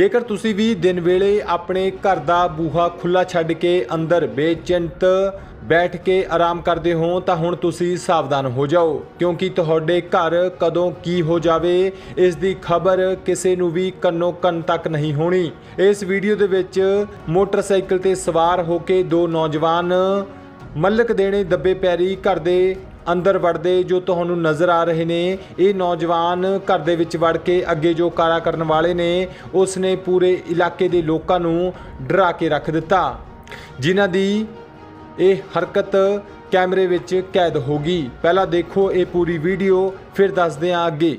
ਜੇਕਰ ਤੁਸੀਂ ਵੀ ਦਿਨ ਵੇਲੇ ਆਪਣੇ ਘਰ ਦਾ ਬੂਹਾ ਖੁੱਲਾ ਛੱਡ ਕੇ ਅੰਦਰ ਬੇਚਿੰਤ ਬੈਠ ਕੇ ਆਰਾਮ ਕਰਦੇ ਹੋ, ਤਾਂ ਹੁਣ ਤੁਸੀਂ ਸਾਵਧਾਨ ਹੋ ਜਾਓ, ਕਿਉਂਕਿ ਤੁਹਾਡੇ ਘਰ ਕਦੋਂ ਕੀ ਹੋ ਜਾਵੇ, ਇਸ ਦੀ ਖਬਰ ਕਿਸੇ ਨੂੰ ਵੀ ਕੰਨੋ ਕੰਨ ਤੱਕ ਨਹੀਂ ਹੋਣੀ। ਇਸ ਵੀਡੀਓ ਦੇ ਵਿੱਚ ਮੋਟਰਸਾਈਕਲ ਤੇ ਸਵਾਰ ਹੋ ਕੇ ਦੋ ਨੌਜਵਾਨ ਮੱਲਕ ਦੇਣੇ ਦੱਬੇ ਪੈਰੀ ਘਰ ਦੇ ਅੰਦਰ ਵੜਦੇ ਜੋ ਤੁਹਾਨੂੰ ਨਜ਼ਰ ਆ ਰਹੇ ਨੇ, ਇਹ ਨੌਜਵਾਨ ਘਰ ਦੇ ਵਿੱਚ ਵੜ ਕੇ ਅੱਗੇ ਜੋ ਕਾਰਾ ਕਰਨ ਵਾਲੇ ਨੇ ਉਸ ਨੇ ਪੂਰੇ ਇਲਾਕੇ ਦੇ ਲੋਕਾਂ ਨੂੰ ਡਰਾ ਕੇ ਰੱਖ ਦਿੱਤਾ। ਜਿਨ੍ਹਾਂ ਦੀ ਇਹ ਹਰਕਤ ਕੈਮਰੇ ਵਿੱਚ ਕੈਦ ਹੋ ਗਈ। ਪਹਿਲਾਂ ਦੇਖੋ ਇਹ ਪੂਰੀ ਵੀਡੀਓ, ਫਿਰ ਦੱਸਦੇ ਹਾਂ ਅੱਗੇ।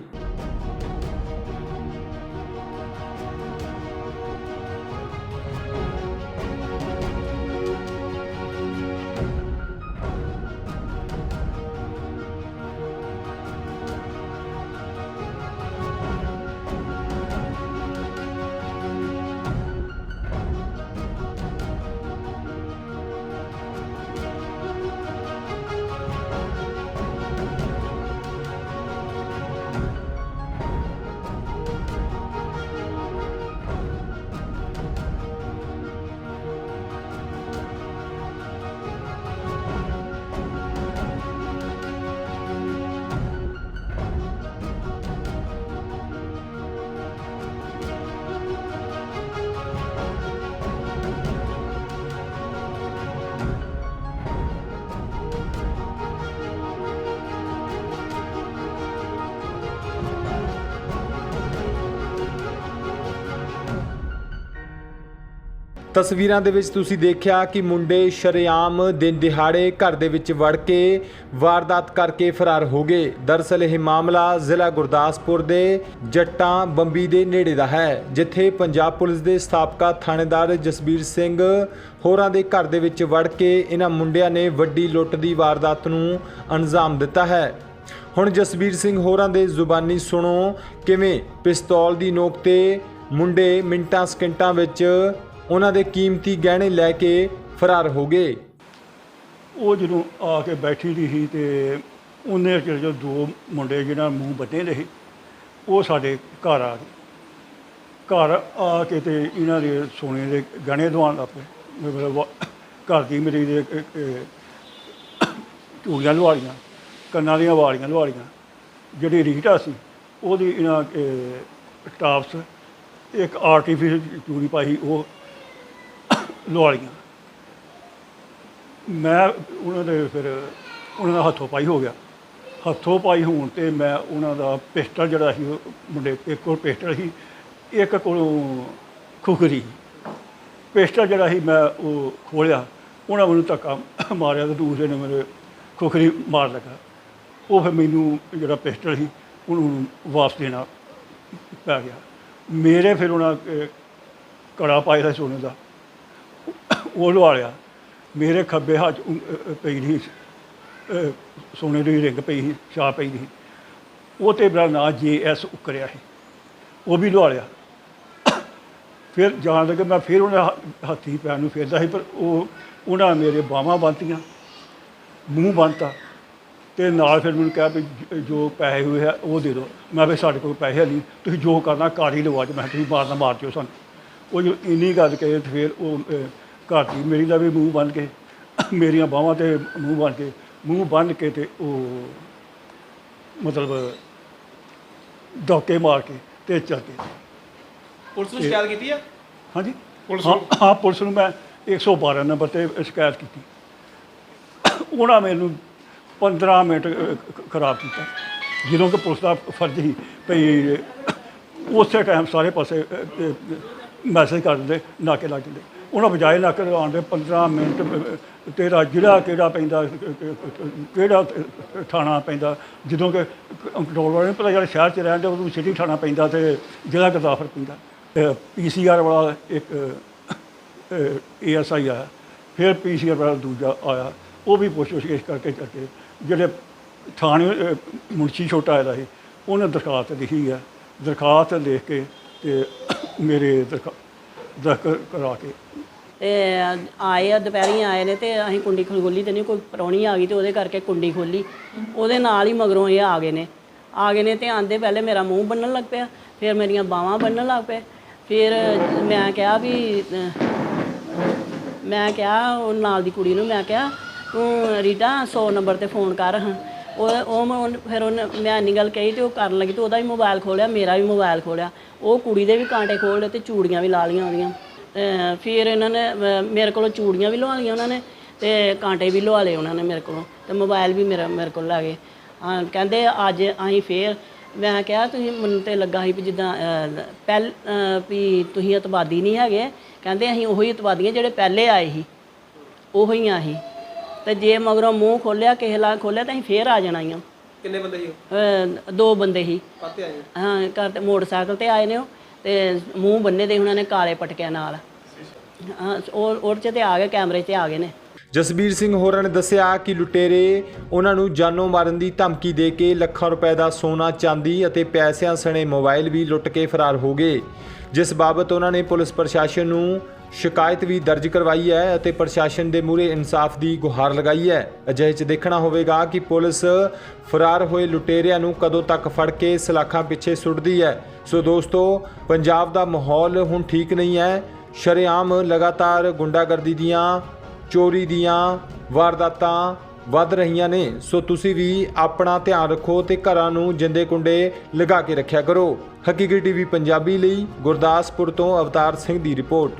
ਤਸਵੀਰਾਂ ਦੇ ਵਿੱਚ ਤੁਸੀਂ ਦੇਖਿਆ ਕਿ ਮੁੰਡੇ ਸ਼ਰੇਆਮ ਦਿਨ ਦਿਹਾੜੇ ਘਰ ਦੇ ਵਿੱਚ ਵੜ ਕੇ ਵਾਰਦਾਤ ਕਰਕੇ ਫਰਾਰ ਹੋ ਗਏ। ਦਰਅਸਲ ਇਹ ਮਾਮਲਾ ਜ਼ਿਲ੍ਹਾ ਗੁਰਦਾਸਪੁਰ ਦੇ ਜੱਟਾਂ ਬੰਬੀ ਦੇ ਨੇੜੇ ਦਾ ਹੈ, ਜਿੱਥੇ ਪੰਜਾਬ ਪੁਲਿਸ ਦੇ ਸਥਾਪਕਾ ਥਾਣੇਦਾਰ ਜਸਬੀਰ ਸਿੰਘ ਹੋਰਾਂ ਦੇ ਘਰ ਦੇ ਵਿੱਚ ਵੜ ਕੇ ਇਹਨਾਂ ਮੁੰਡਿਆਂ ਨੇ ਵੱਡੀ ਲੁੱਟ ਦੀ ਵਾਰਦਾਤ ਨੂੰ ਅੰਜਾਮ ਦਿੱਤਾ ਹੈ। ਹੁਣ ਜਸਬੀਰ ਸਿੰਘ ਹੋਰਾਂ ਦੇ ਜ਼ੁਬਾਨੀ ਸੁਣੋ ਕਿਵੇਂ ਪਿਸਤੌਲ ਦੀ ਨੋਕ ਤੇ ਮੁੰਡੇ ਮਿੰਟਾਂ ਸਕਿੰਟਾਂ ਵਿੱਚ ਉਹਨਾਂ ਦੇ ਕੀਮਤੀ ਗਹਿਣੇ ਲੈ ਕੇ ਫਰਾਰ ਹੋ ਗਏ। ਉਹ ਜਦੋਂ ਆ ਕੇ ਬੈਠੀ ਦੀ ਸੀ ਤੇ ਉਹਨੇ ਚਿਰ ਜੋ ਦੋ ਮੁੰਡੇ ਜਿਹਨਾਂ ਮੂੰਹ ਬੱਟੇ ਦੇ ਸੀ ਉਹ ਸਾਡੇ ਘਰ ਆ ਗਏ। ਘਰ ਆ ਕੇ ਤੇ ਇਹਨਾਂ ਦੇ ਸੋਨੇ ਦੇ ਗਹਿਣੇ ਦਵਾਉਣ ਲੱਗ ਪਏ। ਮਤਲਬ ਘਰ ਦੀ ਮੇਰੀ ਦੇ ਚੂੜੀਆਂ ਲਵਾਲੀਆਂ, ਕੰਨਾਂ ਦੀਆਂ ਵਾਲੀਆਂ ਲਵਾੜੀਆਂ ਜਿਹੜੀ ਰੀਟਾ ਸੀ, ਉਹਦੀ ਇਹਨਾਂ ਟਾਪਸ, ਇੱਕ ਆਰਟੀਫੀਸ਼ਲ ਚੂੜੀ ਪਾਈ, ਉਹ ਲਵਾਲੀਆਂ ਮੈਂ ਉਹਨਾਂ ਦੇ ਫਿਰ ਉਹਨਾਂ ਦਾ ਹੱਥੋਂ ਪਾਈ ਹੋ ਗਿਆ। ਹੱਥੋਂ ਪਾਈ ਹੋਣ ਤੇ ਮੈਂ ਉਹਨਾਂ ਦਾ ਪਿਸਟਲ ਜਿਹੜਾ ਸੀ, ਉਹ ਮੁੰਡੇ ਇੱਕ ਕੋਲ ਪਿਸਟਲ ਸੀ, ਇੱਕ ਕੋਲੋਂ ਖੁਖਰੀ ਪਿਸਟਲ ਜਿਹੜਾ ਸੀ ਮੈਂ ਉਹ ਖੋਲਿਆ। ਉਹਨਾਂ ਮੈਨੂੰ ਧੱਕਾ ਮਾਰਿਆ ਤੇ ਦੂਸਰੇ ਨੇ ਮੇਰੇ ਖੁਖਰੀ ਮਾਰ ਲਗਾ। ਉਹ ਫਿਰ ਮੈਨੂੰ ਜਿਹੜਾ ਪਿਸਟਲ ਸੀ, ਉਹਨੂੰ ਵਾਪਸ ਦੇਣਾ ਪੈ ਗਿਆ। ਮੇਰੇ ਫਿਰ ਉਹਨਾਂ ਕੜਾ ਪਾਇਆ ਸੋਨੇ ਦਾ। ਉਹ ਲਵਾ ਲਿਆ। ਮੇਰੇ ਖੱਬੇ ਹੱਥ ਪਈ ਨਹੀਂ ਸੋਨੇ ਦੀ ਰਿੰਗ ਪਈ ਸੀ, ਛਾਪ ਪਈ ਸੀ। ਉਹ ਤੇ ਮੇਰਾ ਨਾਂ ਜੇ ਐਸ ਉਕਰਿਆ ਸੀ। ਉਹ ਵੀ ਲਵਾ ਲਿਆ। ਫਿਰ ਜਾਣ ਲੱਗੇ ਮੈਂ ਫਿਰ ਉਹਨਾਂ ਹ- ਹੱਥੀ ਪੈਰ ਨੂੰ ਫੇਰਦਾ ਸੀ, ਪਰ ਉਹ, ਉਹਨਾਂ ਮੇਰੇ ਬਾਹਾਂ ਬੰਨ੍ਹਤੀਆਂ ਮੂੰਹ ਬੰਨਤਾ। ਤੇ ਨਾਲ ਫਿਰ ਮੈਨੂੰ ਕਿਹਾ ਵੀ ਜੋ ਪੈਸੇ ਹੋਏ ਆ, ਉਹ ਦੇ ਦਿਓ। ਮੈਂ ਵੀ ਸਾਡੇ ਕੋਲ ਪੈਸੇ ਨਹੀਂ, ਤੁਸੀਂ ਜੋ ਕਰਨਾ ਕਾਰ ਹੀ ਲਓ ਅੱਜ ਮੈਂ ਤੁਸੀਂ ਮਾਰਨਾ, ਮਾਰ ਦਿਓ ਸਾਨੂੰ। ਉਹ ਜੋ ਇੰਨੀ ਗੱਲ ਕਹੇ ਫਿਰ ਉਹ ਘਰ ਦੀ ਮੇਰੀ ਦਾ ਵੀ ਮੂੰਹ ਬੰਨ ਕੇ ਮੇਰੀਆਂ ਬਾਹਾਂ ਤੇ ਮੂੰਹ ਬੰਨ ਕੇ ਮੂੰਹ ਬੰਨ ਕੇ ਤੇ ਉਹ ਮਤਲਬ ਡੋਕੇ ਮਾਰ ਕੇ ਤੇ ਚੱਲ ਗਏ। ਪੁਲਿਸ ਨੂੰ ਸ਼ਿਕਾਇਤ ਕੀਤੀ ਆ? ਹਾਂਜੀ। ਪੁਲਿਸ ਹਾਂ ਹਾਂ ਪੁਲਿਸ ਨੂੰ ਮੈਂ 112 ਨੰਬਰ ਤੇ ਸ਼ਿਕਾਇਤ ਕੀਤੀ। ਉਹਨਾਂ ਮੈਨੂੰ 15 ਮਿੰਟ ਖਰਾਬ ਕੀਤਾ। ਜਦੋਂ ਕਿ ਪੁਲਿਸ ਦਾ ਫਰਜ਼ ਸੀ ਭਈ ਉਸੇ ਟਾਈਮ ਸਾਰੇ ਪਾਸੇ ਮੈਸੇਜ ਕਰ ਦਿੰਦੇ ਨਾਕੇ ਲੱਗ ਜਾਂਦੇ ਉਹਨਾਂ ਬਜਾਏ ਨਾ ਲਗਾਉਣ ਦੇ 15 ਮਿੰਟ, ਤੇਰਾ ਜ਼ਿਲ੍ਹਾ ਕਿਹੜਾ ਪੈਂਦਾ, ਕਿਹੜਾ ਥਾਣਾ ਪੈਂਦਾ, ਜਦੋਂ ਕਿ ਕੰਟਰੋਲ ਵਾਲੇ ਨੂੰ ਪਤਾ ਜਿਹੜਾ ਸ਼ਹਿਰ 'ਚ ਰਹਿੰਦੇ ਉਹਨੂੰ ਸਿਟੀ ਥਾਣਾ ਪੈਂਦਾ ਤੇ ਜ਼ਿਲ੍ਹਾ ਗਦਾਫਰ ਪੈਂਦਾ। ਪੀਸੀਆਰ ਵਾਲਾ ਇੱਕ ਏਐਸਆਈ ਆਇਆ, ਫਿਰ ਪੀਸੀਆਰ ਵਾਲਾ ਦੂਜਾ ਆਇਆ, ਉਹ ਵੀ ਪੁੱਛ ਗਿੱਛ ਕਰਕੇ ਕਰਕੇ, ਜਿਹੜੇ ਥਾਣੇ ਮੁਨਸ਼ੀ ਛੋਟਾ ਆਇਆ ਸੀ, ਉਹਨੇ ਦਰਖਾਸਤ ਲਿਖੀ ਆ, ਦਰਖਾਸਤ ਲਿਖ ਕੇ ਤੇ ਮੇਰੇ ਦਰਖਾ ਦਰਖ ਕਰਾ ਕੇ। ਤੇ ਆਏ ਆ, ਦੁਪਹਿਰੀ ਆਏ ਨੇ ਤੇ ਅਸੀਂ ਕੁੰਡੀ ਖੋਲੀ ਤੇ ਨਹੀਂ, ਕੋਈ ਪ੍ਰਾਹੁਣੀ ਆ ਗਈ ਤੇ ਉਹਦੇ ਕਰਕੇ ਕੁੰਡੀ ਖੋਲੀ। ਉਹਦੇ ਨਾਲ ਹੀ ਮਗਰੋਂ ਇਹ ਆ ਗਏ ਨੇ। ਆ ਗਏ ਨੇ ਤੇ ਆਂਦੇ ਪਹਿਲੇ ਮੇਰਾ ਮੂੰਹ ਬੰਨਣ ਲੱਗ ਪਿਆ, ਫਿਰ ਮੇਰੀਆਂ ਬਾਹਾਂ ਬੰਨਣ ਲੱਗ ਪਏ। ਫਿਰ ਮੈਂ ਕਿਹਾ ਵੀ, ਮੈਂ ਕਿਹਾ ਉਹ ਨਾਲ ਦੀ ਕੁੜੀ ਨੂੰ, ਮੈਂ ਕਿਹਾ, ਤੂੰ ਰੀਟਾ 100 ਨੰਬਰ ਤੇ ਫੋਨ ਕਰ ਉਹ ਉਹ ਮੈਂ ਉਹਨ- ਫਿਰ ਉਹਨੇ ਮੈਂ ਇੰਨੀ ਗੱਲ ਕਹੀ ਤੇ ਉਹ ਕਰਨ ਲੱਗੀ ਤੇ ਉਹਦਾ ਵੀ ਮੋਬਾਈਲ ਖੋਲਿਆ ਮੇਰਾ ਵੀ ਮੋਬਾਈਲ ਖੋਲਿਆ। ਉਹ ਕੁੜੀ ਦੇ ਵੀ ਕਾਂਟੇ ਖੋਲ ਲਏ ਤੇ ਚੂੜੀਆਂ ਵੀ ਲਾ ਲਈਆਂ ਉਹਦੀਆਂ। ਅਹ ਫਿਰ ਇਹਨਾਂ ਨੇ ਅਹ ਮੇਰੇ ਕੋਲੋਂ ਚੂੜੀਆਂ ਵੀ ਲਵਾ ਲਈਆਂ ਉਹਨਾਂ ਨੇ ਤੇ ਕਾਂਟੇ ਵੀ ਲਵਾ ਲਏ ਉਹਨਾਂ ਨੇ ਮੇਰੇ ਕੋਲੋਂ ਤੇ ਮੋਬਾਈਲ ਵੀ ਮੇਰਾ ਮੇਰੇ ਕੋਲ ਲੈ ਗਏ। ਹਾਂ ਕਹਿੰਦੇ ਅੱਜ ਅਸੀਂ ਫੇਰ ਮੈਂ ਕਿਹਾ ਤੁਸੀਂ ਮੈਨੂੰ ਤੇ ਲੱਗਾ ਸੀ ਵੀ ਜਿੱਦਾਂ ਅਹ, ਪਹਿਲ ਅਹ, ਵੀ ਤੁਸੀਂ ਇਤਵਾਦੀ ਨਹੀਂ ਹੈਗੇ। ਕਹਿੰਦੇ ਅਸੀਂ ਉਹੀ ਅਤਵਾਦੀ ਹਾਂ ਜਿਹੜੇ ਪਹਿਲੇ ਆਏ ਸੀ ਉਹੀ ਆ ਅਸੀਂ। ਤੇ ਜੇ ਮਗਰੋਂ ਮੂੰਹ ਖੋਲਿਆ ਕਿਸੇ ਲਾ ਖੋਲਿਆ ਤਾਂ ਅਸੀਂ ਫੇਰ ਆ ਜਾਣਾ ਹੀ ਕਿੰਨੇ ਬੰਦੇ ਸੀ ਉਹ? ਆ ਦੋ ਬੰਦੇ ਸੀ। ਕਾਹਤੇ ਆਏ ਹਾਂ? ਘਰ ਤੇ ਮੋਟਰਸਾਈਕਲ ਤੇ ਆਏ ਨੇ ਉਹ ਤੇ ਮੂੰਹ ਬੰਨੇ ਦੇ ਉਹਨਾਂ ਨੇ ਕਾਲੇ ਪਟਕਿਆਂ ਨਾਲ। ਹਾਂ ਉਹ ਉਹ 'ਚ ਤੇ ਆ ਗਏ ਕੈਮਰੇ 'ਤੇ ਆ ਗਏ ਨੇ। ਜਸਬੀਰ ਸਿੰਘ ਹੋਰਾਂ ਨੇ ਦੱਸਿਆ ਕਿ ਲੁਟੇਰੇ ਉਹਨਾਂ ਨੂੰ ਜਾਨੋਂ ਮਾਰਨ ਦੀ ਧਮਕੀ ਦੇ ਕੇ ਲੱਖਾਂ ਰੁਪਏ ਦਾ ਸੋਨਾ ਚਾਂਦੀ ਅਤੇ ਪੈਸਿਆਂ ਸਣੇ ਮੋਬਾਈਲ ਵੀ ਲੁੱਟ ਕੇ ਫਰਾਰ ਹੋ ਗਏ। ਜਿਸ ਬਾਬਤ ਉਹਨਾਂ ਨੇ ਪੁਲਿਸ ਪ੍ਰਸ਼ਾਸਨ ਨੂੰ ਸ਼ਿਕਾਇਤ ਵੀ ਦਰਜ ਕਰਵਾਈ ਹੈ ਅਤੇ ਪ੍ਰਸ਼ਾਸਨ ਦੇ ਮੂਹਰੇ ਇਨਸਾਫ ਦੀ ਗੁਹਾਰ ਲਗਾਈ ਹੈ। ਅਜਿਹੇ 'ਚ ਦੇਖਣਾ ਹੋਵੇਗਾ ਕਿ ਪੁਲਿਸ ਫਰਾਰ ਹੋਏ ਲੁਟੇਰਿਆਂ ਨੂੰ ਕਦੋਂ ਤੱਕ ਫੜ ਕੇ ਸਲਾਖਾਂ ਪਿੱਛੇ ਸੁੱਟਦੀ ਹੈ। ਸੋ ਦੋਸਤੋ, ਪੰਜਾਬ ਦਾ ਮਾਹੌਲ ਹੁਣ ਠੀਕ ਨਹੀਂ ਹੈ। ਸ਼ਰੇਆਮ ਲਗਾਤਾਰ ਗੁੰਡਾਗਰਦੀ ਦੀਆਂ, ਚੋਰੀ ਦੀਆਂ ਵਾਰਦਾਤਾਂ ਵੱਧ ਰਹੀਆਂ ਨੇ। ਸੋ ਤੁਸੀਂ ਵੀ ਆਪਣਾ ਧਿਆਨ ਰੱਖੋ ਤੇ ਘਰਾਂ ਨੂੰ ਜਿੰਦੇ ਕੁੰਡੇ ਲਗਾ ਕੇ ਰੱਖਿਆ ਕਰੋ। ਹਕੀਕੀ ਟੀਵੀ ਪੰਜਾਬੀ ਲਈ ਗੁਰਦਾਸਪੁਰ ਤੋਂ ਅਵਤਾਰ ਸਿੰਘ ਦੀ ਰਿਪੋਰਟ।